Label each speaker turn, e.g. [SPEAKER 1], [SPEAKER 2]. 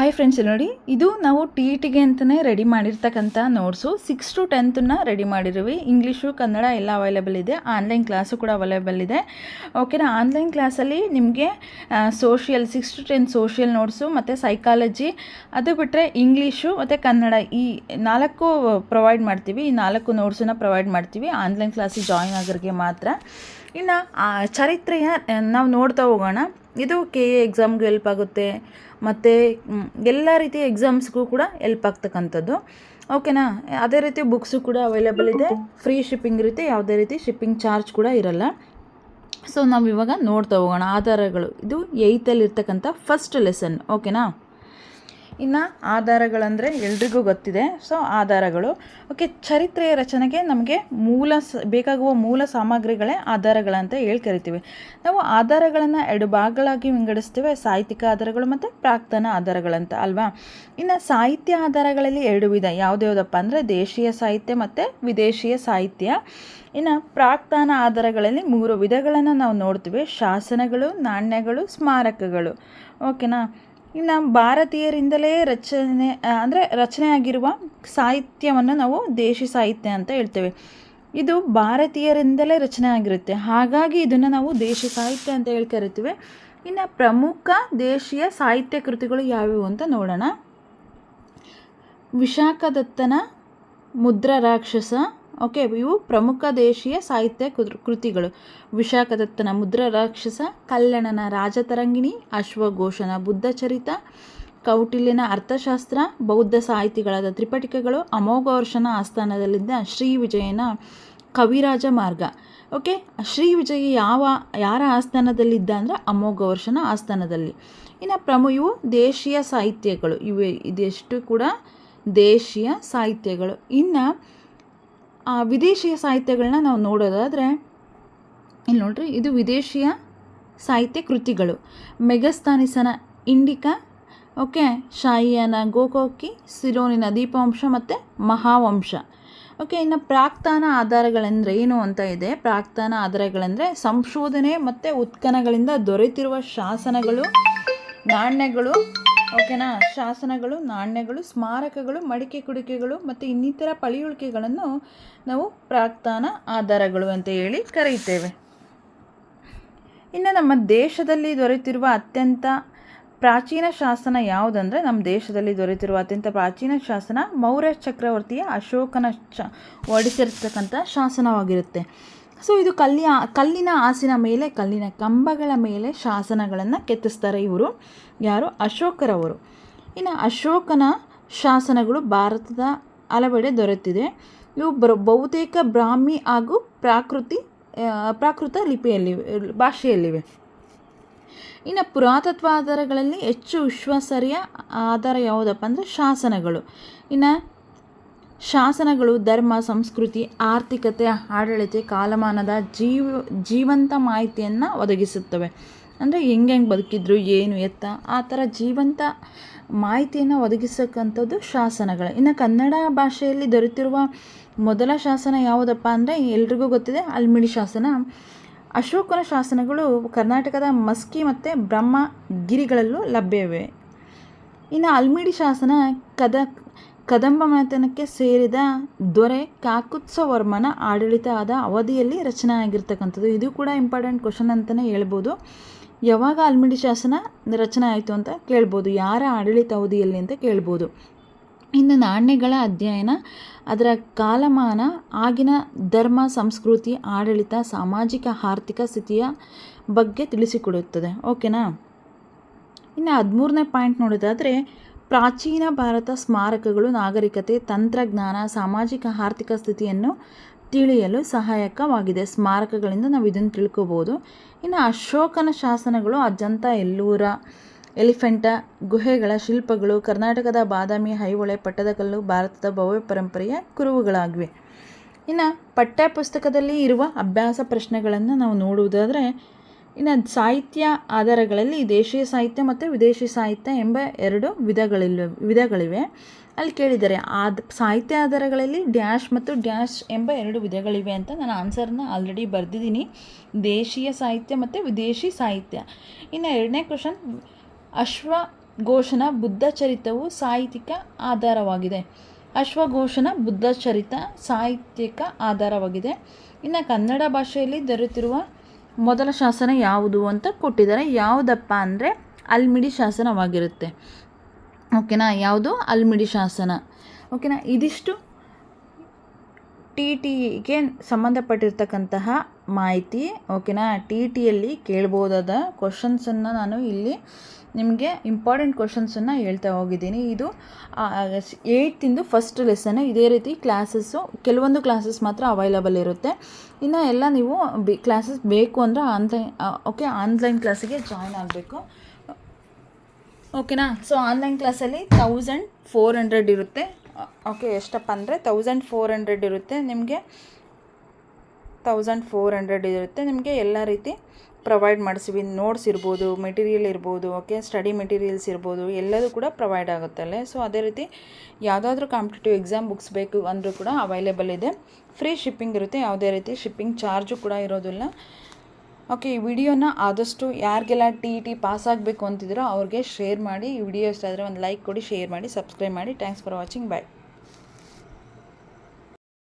[SPEAKER 1] Hi friends ನೋಡಿ, ಇದು ನಾವು ಟಿ ಇ ಟಿಗೆ ಅಂತಲೇ ರೆಡಿ ಮಾಡಿರ್ತಕ್ಕಂಥ ನೋಟ್ಸು ಸಿಕ್ಸ್ ಟು ಟೆಂತನ್ನು ರೆಡಿ ಮಾಡಿರುವಿ. ಇಂಗ್ಲೀಷು ಕನ್ನಡ ಎಲ್ಲ ಅವೈಲೇಬಲ್ ಇದೆ. ಆನ್ಲೈನ್ ಕ್ಲಾಸು ಕೂಡ ಅವೈಲೇಬಲ್ ಇದೆ. ಓಕೆನಾ ಆನ್ಲೈನ್ ಕ್ಲಾಸಲ್ಲಿ ನಿಮಗೆ social six to tenth social notes ಮತ್ತು ಸೈಕಾಲಜಿ ಅದು ಬಿಟ್ಟರೆ ಇಂಗ್ಲೀಷು ಮತ್ತು ಕನ್ನಡ ಈ ನಾಲ್ಕು ಪ್ರೊವೈಡ್ ಮಾಡ್ತೀವಿ. ಈ ನಾಲ್ಕು ನೋಟ್ಸನ್ನು ಪ್ರೊವೈಡ್ ಮಾಡ್ತೀವಿ. ಆನ್ಲೈನ್ ಕ್ಲಾಸಿಗೆ ಜಾಯಿನ್ ಆಗೋರಿಗೆ ಮಾತ್ರ. ಇನ್ನು ಚರಿತ್ರೆಯ, ನಾವು ನೋಡ್ತಾ ಹೋಗೋಣ. ಇದು ಕೆ ಎ ಎಕ್ಸಾಮ್ಗೂ ಹೆಲ್ಪ್ ಆಗುತ್ತೆ. ಮತ್ತು ಎಲ್ಲ ರೀತಿಯ ಎಕ್ಸಾಮ್ಸ್ಗೂ ಕೂಡ ಹೆಲ್ಪ್ ಆಗ್ತಕ್ಕಂಥದ್ದು. ಓಕೆನಾ ಅದೇ ರೀತಿ ಬುಕ್ಸು ಕೂಡ ಅವೈಲೇಬಲ್ ಇದೆ. ಫ್ರೀ ಶಿಪ್ಪಿಂಗ್ ಇರುತ್ತೆ ಯಾವುದೇ ರೀತಿ ಶಿಪ್ಪಿಂಗ್ ಚಾರ್ಜ್ ಕೂಡ ಇರಲ್ಲ. ಸೊ ನಾವು ಇವಾಗ ನೋಡ್ತಾ ಹೋಗೋಣ. ಆಧಾರಗಳು. ಇದು ಏಯ್ತಲ್ಲಿ ಇರ್ತಕ್ಕಂಥ ಫಸ್ಟ್ ಲೆಸನ್ ಓಕೆನಾ ಇನ್ನು ಆಧಾರಗಳಂದರೆ ಎಲ್ರಿಗೂ ಗೊತ್ತಿದೆ. ಸೊ ಆಧಾರಗಳು. ಓಕೆ ಚರಿತ್ರೆಯ ರಚನೆಗೆ ನಮಗೆ ಮೂಲ ಬೇಕಾಗುವ ಮೂಲ ಸಾಮಗ್ರಿಗಳೇ ಆಧಾರಗಳಂತ ಹೇಳಿ ಕರಿತೀವಿ. ನಾವು ಆಧಾರಗಳನ್ನು ಎರಡು ಭಾಗಗಳಾಗಿ ವಿಂಗಡಿಸ್ತೇವೆ. ಸಾಹಿತ್ಯಿಕ ಆಧಾರಗಳು ಮತ್ತು ಪ್ರಾಕ್ತನ ಆಧಾರಗಳಂತ ಅಲ್ವಾ? ಇನ್ನು ಸಾಹಿತ್ಯ ಆಧಾರಗಳಲ್ಲಿ ಎರಡು ವಿಧ. ಯಾವುದ್ಯಾವುದಪ್ಪ ಅಂದರೆ ದೇಶೀಯ ಸಾಹಿತ್ಯ ಮತ್ತು ವಿದೇಶೀಯ ಸಾಹಿತ್ಯ. ಇನ್ನು ಪ್ರಾಕ್ತಾನ ಆಧಾರಗಳಲ್ಲಿ ಮೂರು ವಿಧಗಳನ್ನು ನಾವು ನೋಡ್ತೀವಿ. ಶಾಸನಗಳು, ನಾಣ್ಯಗಳು, ಸ್ಮಾರಕಗಳು. ಓಕೆನಾ ಇನ್ನು ಭಾರತೀಯರಿಂದಲೇ ರಚನೆ ಅಂದರೆ ರಚನೆಯಾಗಿರುವ ಸಾಹಿತ್ಯವನ್ನು ನಾವು ದೇಶಿ ಸಾಹಿತ್ಯ ಅಂತ ಹೇಳ್ತೇವೆ. ಇದು ಭಾರತೀಯರಿಂದಲೇ ರಚನೆ ಆಗಿರುತ್ತೆ ಹಾಗಾಗಿ ಇದನ್ನು ನಾವು ದೇಶಿ ಸಾಹಿತ್ಯ ಅಂತ ಹೇಳಿ ಕರಿತೀವಿ. ಇನ್ನು ಪ್ರಮುಖ ದೇಶೀಯ ಸಾಹಿತ್ಯ ಕೃತಿಗಳು ಯಾವ್ಯಾವು ಅಂತ ನೋಡೋಣ. ವಿಶಾಖದತ್ತನ ಮುದ್ರ ರಾಕ್ಷಸ ಓಕೆ, ಇವು ಪ್ರಮುಖ ದೇಶೀಯ ಸಾಹಿತ್ಯ ಕೃತಿಗಳು. ವಿಶಾಖದತ್ತನ ಮುದ್ರ ರಾಕ್ಷಸ, ಕಲ್ಯಾಣನ ರಾಜತರಂಗಿಣಿ, ಅಶ್ವಘೋಷನ ಬುದ್ಧಚರಿತ ಕೌಟಿಲ್ಯನ ಅರ್ಥಶಾಸ್ತ್ರ, ಬೌದ್ಧ ಸಾಹಿತಿಗಳಾದ ತ್ರಿಪಟಿಕೆಗಳು, ಅಮೋಘವರ್ಷನ ಆಸ್ಥಾನದಲ್ಲಿದ್ದ ಶ್ರೀ ವಿಜಯನ ಕವಿರಾಜ ಮಾರ್ಗ. ಓಕೆ, ಶ್ರೀ ವಿಜಯ ಯಾವ, ಯಾರ ಆಸ್ಥಾನದಲ್ಲಿದ್ದ ಅಂದರೆ ಅಮೋಘವರ್ಷನ ಆಸ್ಥಾನದಲ್ಲಿ. ಇನ್ನು ಪ್ರಮು, ಇವು ದೇಶೀಯ ಸಾಹಿತ್ಯಗಳು. ಇವೆ, ಇದೆಷ್ಟು ಕೂಡ ದೇಶೀಯ ಸಾಹಿತ್ಯಗಳು. ಇನ್ನು ವಿದೇಶಿಯ ಸಾಹಿತ್ಯಗಳನ್ನ ನಾವು ನೋಡೋದಾದರೆ ಇಲ್ಲಿ ನೋಡ್ರಿ, ಇದು ವಿದೇಶಿಯ ಸಾಹಿತ್ಯ ಕೃತಿಗಳು. ಮೆಗಸ್ತಾನಿಸನ ಇಂಡಿಕಾ, ಓಕೆ ಶಾಯಿಯನ ಗೋಕೋಕಿ ಸಿರೋನಿನ ದೀಪವಂಶ ಮತ್ತು ಮಹಾವಂಶ. ಓಕೆ, ಇನ್ನು ಪ್ರಾಕ್ತಾನ ಆಧಾರಗಳೆಂದರೆ ಏನು ಅಂತ ಇದೆ? ಪ್ರಾಕ್ತಾನ ಆಧಾರಗಳೆಂದರೆ ಸಂಶೋಧನೆ ಮತ್ತು ಉತ್ಖನಗಳಿಂದ ದೊರೆತಿರುವ ಶಾಸನಗಳು, ನಾಣ್ಯಗಳು ಓಕೆನಾ? ಶಾಸನಗಳು, ನಾಣ್ಯಗಳು, ಸ್ಮಾರಕಗಳು, ಮಡಿಕೆ ಕುಡಿಕೆಗಳು ಮತ್ತು ಇನ್ನಿತರ ಪಳಿಯುಳಿಕೆಗಳನ್ನು ನಾವು ಪ್ರಾಕ್ತಾನ ಆಧಾರಗಳು ಅಂತ ಹೇಳಿ ಕರೆಯುತ್ತೇವೆ. ಇನ್ನು ನಮ್ಮ ದೇಶದಲ್ಲಿ ದೊರೆತಿರುವ ಅತ್ಯಂತ ಪ್ರಾಚೀನ ಶಾಸನ ಯಾವುದಂದರೆ ನಮ್ಮ ದೇಶದಲ್ಲಿ ದೊರೆತಿರುವ ಅತ್ಯಂತ ಪ್ರಾಚೀನ ಶಾಸನ ಮೌರ್ಯ ಚಕ್ರವರ್ತಿಯ ಅಶೋಕನ ಚ ಹೊಡಿಸಿರ್ತಕ್ಕಂಥ ಶಾಸನವಾಗಿರುತ್ತೆ. ಸೊ ಇದು ಕಲ್ಲಿಯ, ಕಲ್ಲಿನ ಆಸಿನ ಮೇಲೆ, ಕಲ್ಲಿನ ಕಂಬಗಳ ಮೇಲೆ ಶಾಸನಗಳನ್ನು ಕೆತ್ತಿಸ್ತಾರೆ ಇವರು. ಯಾರು? ಅಶೋಕರವರು. ಇನ್ನು ಅಶೋಕನ ಶಾಸನಗಳು ಭಾರತದ ಹಲವೆಡೆ ದೊರೆತಿದೆ. ಇವು ಬ್ರ, ಬಹುತೇಕ ಬ್ರಾಹ್ಮಿ ಹಾಗೂ ಪ್ರಾಕೃತಿ ಪ್ರಾಕೃತ ಲಿಪಿಯಲ್ಲಿವೆ ಭಾಷೆಯಲ್ಲಿವೆ. ಇನ್ನು ಪುರಾತತ್ವ ಆಧಾರಗಳಲ್ಲಿ ಹೆಚ್ಚು ವಿಶ್ವಾಸಾರ್ಹ ಆಧಾರ ಯಾವುದಪ್ಪ ಅಂದರೆ ಶಾಸನಗಳು. ಇನ್ನು ಶಾಸನಗಳು, ಧರ್ಮ, ಸಂಸ್ಕೃತಿ, ಆರ್ಥಿಕತೆ, ಆಡಳಿತ, ಕಾಲಮಾನದ ಜೀವ, ಜೀವಂತ ಮಾಹಿತಿಯನ್ನು ಒದಗಿಸುತ್ತವೆ. ಅಂದರೆ ಹೆಂಗೆ ಹೆಂಗೆ ಬದುಕಿದ್ರು, ಏನು ಎತ್ತ, ಆ ಥರ ಜೀವಂತ ಮಾಹಿತಿಯನ್ನು ಒದಗಿಸಕ್ಕಂಥದ್ದು ಶಾಸನಗಳು. ಇನ್ನು ಕನ್ನಡ ಭಾಷೆಯಲ್ಲಿ ದೊರೆತಿರುವ ಮೊದಲ ಶಾಸನ ಯಾವುದಪ್ಪ ಅಂದರೆ ಎಲ್ರಿಗೂ ಗೊತ್ತಿದೆ, ಅಲ್ಮಿಡಿ ಶಾಸನ. ಅಶೋಕನ ಶಾಸನಗಳು ಕರ್ನಾಟಕದ ಮಸ್ಕಿ ಮತ್ತು ಬ್ರಹ್ಮಗಿರಿಗಳಲ್ಲೂ ಲಭ್ಯವಿವೆ ಇನ್ನು ಅಲ್ಮಿಡಿ ಶಾಸನ ಕದ ಕದಂಬ ಮನೆತನಕ್ಕೆ ಸೇರಿದ ದೊರೆ ಕಾಕುತ್ಸವರ್ಮನ ಆಡಳಿತ ಆದ ಅವಧಿಯಲ್ಲಿ ರಚನೆ ಆಗಿರ್ತಕ್ಕಂಥದ್ದು ಇದು ಕೂಡ ಇಂಪಾರ್ಟೆಂಟ್ ಕ್ವಶನ್ ಅಂತಲೇ ಹೇಳ್ಬೋದು. ಯಾವಾಗ ಆಲ್ಮಿಡಿ ಶಾಸನ ರಚನೆ ಆಯಿತು ಅಂತ ಕೇಳ್ಬೋದು. ಯಾರ ಆಡಳಿತ ಅವಧಿಯಲ್ಲಿ ಅಂತ ಕೇಳ್ಬೋದು. ಇನ್ನು ನಾಣ್ಯಗಳ ಅಧ್ಯಯನ, ಅದರ ಕಾಲಮಾನ, ಆಗಿನ ಧರ್ಮ, ಸಂಸ್ಕೃತಿ, ಆಡಳಿತ, ಸಾಮಾಜಿಕ, ಆರ್ಥಿಕ ಸ್ಥಿತಿಯ ಬಗ್ಗೆ ತಿಳಿಸಿಕೊಡುತ್ತದೆ. ಓಕೆನಾ ಇನ್ನು ಹದಿಮೂರನೇ ಪಾಯಿಂಟ್ ನೋಡೋದಾದರೆ ಪ್ರಾಚೀನ ಭಾರತ ಸ್ಮಾರಕಗಳು, ನಾಗರಿಕತೆ, ತಂತ್ರಜ್ಞಾನ, ಸಾಮಾಜಿಕ, ಆರ್ಥಿಕ ಸ್ಥಿತಿಯನ್ನು ತಿಳಿಯಲು ಸಹಾಯಕವಾಗಿದೆ. ಸ್ಮಾರಕಗಳಿಂದ ನಾವು ಇದನ್ನು ತಿಳ್ಕೋಬೋದು. ಇನ್ನು ಅಶೋಕನ ಶಾಸನಗಳು, ಅಜಂತ, ಎಲ್ಲೂರ, ಎಲಿಫೆಂಟ ಗುಹೆಗಳ ಶಿಲ್ಪಗಳು, ಕರ್ನಾಟಕದ ಬಾದಾಮಿ ಐಹೊಳೆ ಪಟ್ಟದಕಲ್ಲು, ಭಾರತದ ಭವ್ಯ ಪರಂಪರೆಯ ಕುರುಹುಗಳಾಗಿವೆ. ಇನ್ನು ಪಠ್ಯಪುಸ್ತಕದಲ್ಲಿ ಇರುವ ಅಭ್ಯಾಸ ಪ್ರಶ್ನೆಗಳನ್ನು ನಾವು ನೋಡುವುದಾದರೆ ಇನ್ನು ಸಾಹಿತ್ಯ ಆಧಾರಗಳಲ್ಲಿ ದೇಶೀಯ ಸಾಹಿತ್ಯ ಮತ್ತು ವಿದೇಶಿ ಸಾಹಿತ್ಯ ಎಂಬ ಎರಡು ವಿಧಗಳಿವೆ ವಿಧಗಳಿವೆ. ಅಲ್ಲಿ ಕೇಳಿದ್ದಾರೆ ಆದ, ಸಾಹಿತ್ಯ ಆಧಾರಗಳಲ್ಲಿ ಡ್ಯಾಶ್ ಮತ್ತು ಡ್ಯಾಶ್ ಎಂಬ ಎರಡು ವಿಧಗಳಿವೆ ಅಂತ ನಾನು ಆನ್ಸರ್ನ ಆಲ್ರೆಡಿ ಬರೆದಿದ್ದೀನಿ. ದೇಶೀಯ ಸಾಹಿತ್ಯ ಮತ್ತು ವಿದೇಶಿ ಸಾಹಿತ್ಯ. ಇನ್ನು ಎರಡನೇ ಕ್ವಶನ್ ಅಶ್ವಘೋಷನ ಬುದ್ಧ ಚರಿತವು ಸಾಹಿತ್ಯಿಕ ಆಧಾರವಾಗಿದೆ. ಅಶ್ವಘೋಷನ ಬುದ್ಧಚರಿತ ಸಾಹಿತ್ಯಿಕ ಆಧಾರವಾಗಿದೆ. ಇನ್ನು ಕನ್ನಡ ಭಾಷೆಯಲ್ಲಿ ದೊರೆತಿರುವ ಮೊದಲ ಶಾಸನ ಯಾವುದು ಅಂತ ಕೊಟ್ಟಿದ್ದಾರೆ. ಯಾವುದಪ್ಪ ಅಂದರೆ ಅಲ್ಮಿಡಿ ಶಾಸನವಾಗಿರುತ್ತೆ. ಓಕೆನಾ? ಯಾವುದು? ಅಲ್ಮಿಡಿ ಶಾಸನ. ಓಕೆನಾ? ಇದಿಷ್ಟು ಟಿ ಟಿಗೆ ಸಂಬಂಧಪಟ್ಟಿರ್ತಕ್ಕಂತಹ ಮಾಹಿತಿ ಓಕೆನಾ ಟಿ ಟಿಯಲ್ಲಿ ಕೇಳ್ಬೋದಾದ ಕ್ವಶನ್ಸನ್ನು ನಾನು ಇಲ್ಲಿ ನಿಮಗೆ ಇಂಪಾರ್ಟೆಂಟ್ ಕ್ವಶನ್ಸನ್ನು ಹೇಳ್ತಾ ಹೋಗಿದ್ದೀನಿ. ಇದು ಏಯ್ತಿಂದು ಫಸ್ಟ್ ಲೆಸನ್ನು ಇದೇ ರೀತಿ ಕ್ಲಾಸಸ್ಸು ಕೆಲವೊಂದು ಕ್ಲಾಸಸ್ ಮಾತ್ರ ಅವೈಲಬಲ್ ಇರುತ್ತೆ. ಇನ್ನು ಎಲ್ಲ ನೀವು ಬಿ ಕ್ಲಾಸಸ್ ಬೇಕು ಅಂದರೆ ಆನ್ಲೈನ್ ಓಕೆ ಆನ್ಲೈನ್ ಕ್ಲಾಸಿಗೆ ಜಾಯ್ನ್ ಆಗಬೇಕು. ಓಕೆನಾ ಸೊ ಆನ್ಲೈನ್ ಕ್ಲಾಸಲ್ಲಿ ತೌಸಂಡ್ ಫೋರ್ ಹಂಡ್ರೆಡ್ ಇರುತ್ತೆ. ಓಕೆ, ಎಷ್ಟಪ್ಪ ಅಂದರೆ ತೌಸಂಡ್ ಫೋರ್ ಹಂಡ್ರೆಡ್ ಇರುತ್ತೆ ನಿಮಗೆ. ತೌಸಂಡ್ ಫೋರ್ ಹಂಡ್ರೆಡ್ ಇರುತ್ತೆ ನಿಮಗೆ ಎಲ್ಲ ರೀತಿ ಪ್ರೊವೈಡ್ ಮಾಡಿಸ್ತೀವಿ. ನೋಟ್ಸ್ ಇರ್ಬೋದು ಮೆಟೀರಿಯಲ್ ಇರ್ಬೋದು ಓಕೆ ಸ್ಟಡಿ ಮೆಟೀರಿಯಲ್ಸ್ ಇರ್ಬೋದು, ಎಲ್ಲದೂ ಕೂಡ ಪ್ರೊವೈಡ್ ಆಗುತ್ತಲ್ಲೇ ಸೊ ಅದೇ ರೀತಿ ಯಾವುದಾದ್ರೂ ಕಾಂಪಿಟೇಟಿವ್ ಎಕ್ಸಾಮ್ ಬುಕ್ಸ್ ಬೇಕು ಅಂದರೂ ಕೂಡ ಅವೈಲೇಬಲ್ ಇದೆ. ಫ್ರೀ ಶಿಪ್ಪಿಂಗ್ ಇರುತ್ತೆ, ಯಾವುದೇ ರೀತಿ ಶಿಪ್ಪಿಂಗ್ ಚಾರ್ಜು ಕೂಡ ಇರೋದಿಲ್ಲ. ಓಕೆ ಈ ವಿಡಿಯೋನ ಆದಷ್ಟು ಯಾರಿಗೆಲ್ಲ ಟಿ ಟಿ ಪಾಸ್ ಆಗಬೇಕು ಅಂತಿದ್ರೋ ಅವ್ರಿಗೆ ಶೇರ್ ಮಾಡಿ ಈ ವಿಡಿಯೋ ಇಷ್ಟ ಆದರೆ ಒಂದು ಲೈಕ್ ಕೊಡಿ ಶೇರ್ ಮಾಡಿ ಸಬ್ಸ್ಕ್ರೈಬ್ ಮಾಡಿ. Thanks for watching bye